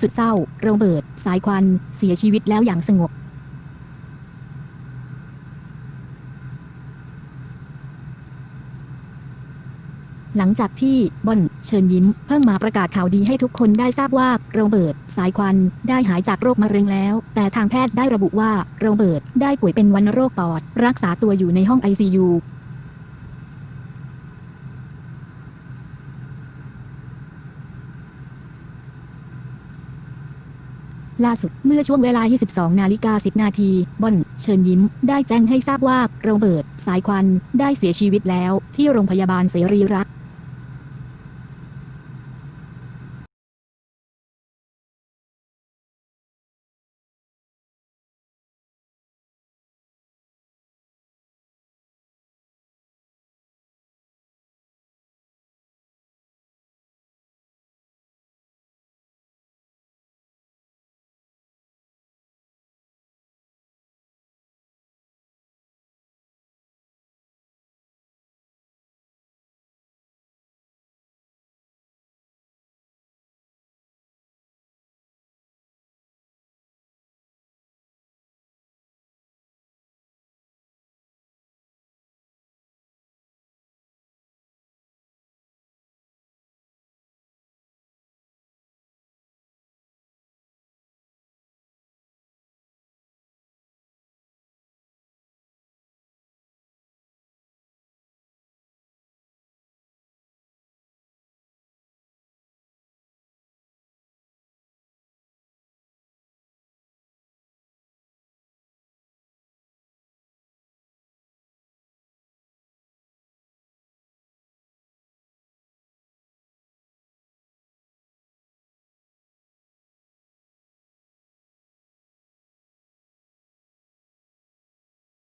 สุดเศร้าโรเบิร์ตสายควัน เสียชีวิตแล้วอย่างสงบ หลังจากที่บอนเชิญยิ้ม เพิ่งมาประกาศข่าวดีให้ทุกคนได้ทราบว่าโรเบิร์ตสายควันได้หายจากโรคมะเร็งแล้ว แต่ทางแพทย์ได้ระบุว่าโรเบิร์ตได้ป่วยเป็นวัณโรคปอด รักษาตัวอยู่ในห้อง ICU ล่าสุดเมื่อช่วงเวลา 22 นาฬิกา 10 นาทีบอน เชิญยิ้ม ได้แจ้งให้ทราบว่าโรเบิร์ต สายควัน ได้เสียชีวิตแล้ว ที่โรงพยาบาลเสรีรักษ